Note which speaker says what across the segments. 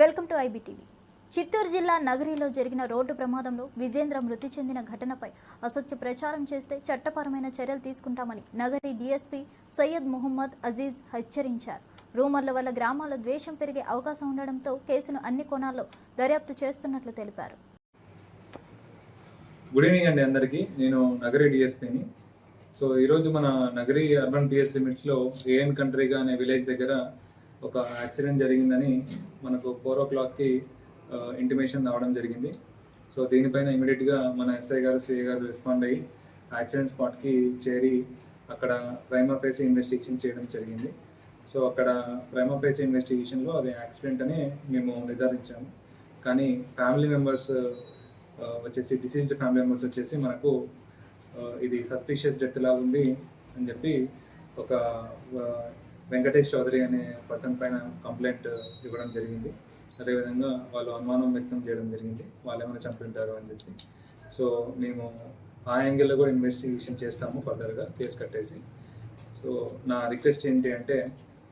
Speaker 1: Welcome to IBTV. Chittoor జిల్లా నగరిలో జరిగిన road ప్రమాదంలో విజేంద్ర మృతి చెందిన ఘటనపై అసత్య ప్రచారం చేస్తే చట్టపరమైన చర్యలు తీసుకుంటామని నగరి డీఎస్పీ సయ్యద్ ముహమ్మద్ అజీజ్ హెచ్చరించారు. రూమర్ల వల్ల గ్రామాల ద్వేషం పెరిగే అవకాశం ఉండడంతో కేసును అన్ని కోణాల్లో దర్యాప్తు చేస్తున్నట్లు తెలిపారు.
Speaker 2: గుడ్ ఈవినింగ్ అండి అందరికీ. నేను నగరి డిఎస్పీని. సో ఈరోజు మన నగరి అర్బన్ పిఎస్ లిమిట్స్లో ఏఎన్ కంట్రీగా అనే విలేజ్ దగ్గర ఒక యాక్సిడెంట్ జరిగిందని మనకు ఫోర్ ఓ క్లాక్కి ఇంటిమేషన్ రావడం జరిగింది. సో దీనిపైన ఇమీడియట్గా మన ఎస్ఐ గారు సిఐ గారు రెస్పాండ్ అయ్యి యాక్సిడెంట్ స్పాట్కి చేరి అక్కడ ప్రైమా ఫేసి ఇన్వెస్టిగేషన్ చేయడం జరిగింది. సో అక్కడ ప్రైమా ఫేసి ఇన్వెస్టిగేషన్లో అది యాక్సిడెంట్ అని మేము నిర్ధారించాము. కానీ ఫ్యామిలీ మెంబర్స్ వచ్చేసి డిసీజ్డ్ ఫ్యామిలీ మెంబర్స్ వచ్చేసి మనకు ఇది సస్పీషియస్ డెత్ లా ఉంది అని చెప్పి ఒక వెంకటేష్ చౌదరి అనే పర్సన్ పైన కంప్లైంట్ ఇవ్వడం జరిగింది. అదేవిధంగా వాళ్ళు అనుమానం వ్యక్తం చేయడం జరిగింది. వాళ్ళు ఏమైనా చంపుంటారు అని చెప్పి. సో మేము ఆ యాంగిల్లో కూడా ఇన్వెస్టిగేషన్ చేస్తాము ఫర్దర్గా కేసు కట్టేసి. సో నా రిక్వెస్ట్ ఏంటి అంటే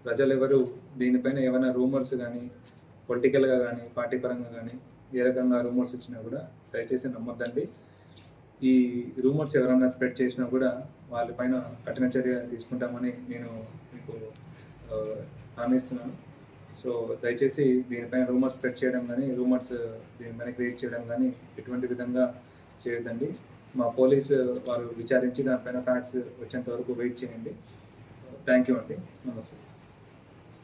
Speaker 2: ప్రజలు ఎవరు దీనిపైన ఏమైనా రూమర్స్ కానీ పొలిటికల్గా కానీ పార్టీ పరంగా కానీ ఏ రకంగా రూమర్స్ ఇచ్చినా కూడా దయచేసి నమ్మొద్దండి. ఈ రూమర్స్ ఎవరైనా స్ప్రెడ్ చేసినా కూడా వాళ్ళపైన కఠిన చర్య తీసుకుంటామని నేను మీకు హామీస్తున్నాను. సో దయచేసి దీనిపైన రూమర్స్ స్ప్రెడ్ చేయడం కానీ రూమర్స్ దీనిపైన క్రియేట్ చేయడం కానీ ఎటువంటి విధంగా చేయొద్దండి. మా పోలీస్ వారు విచారించి దానిపైన ఫ్యాక్ట్స్ వచ్చేంత వరకు వెయిట్ చేయండి. థ్యాంక్ యూ అండి. నమస్తే.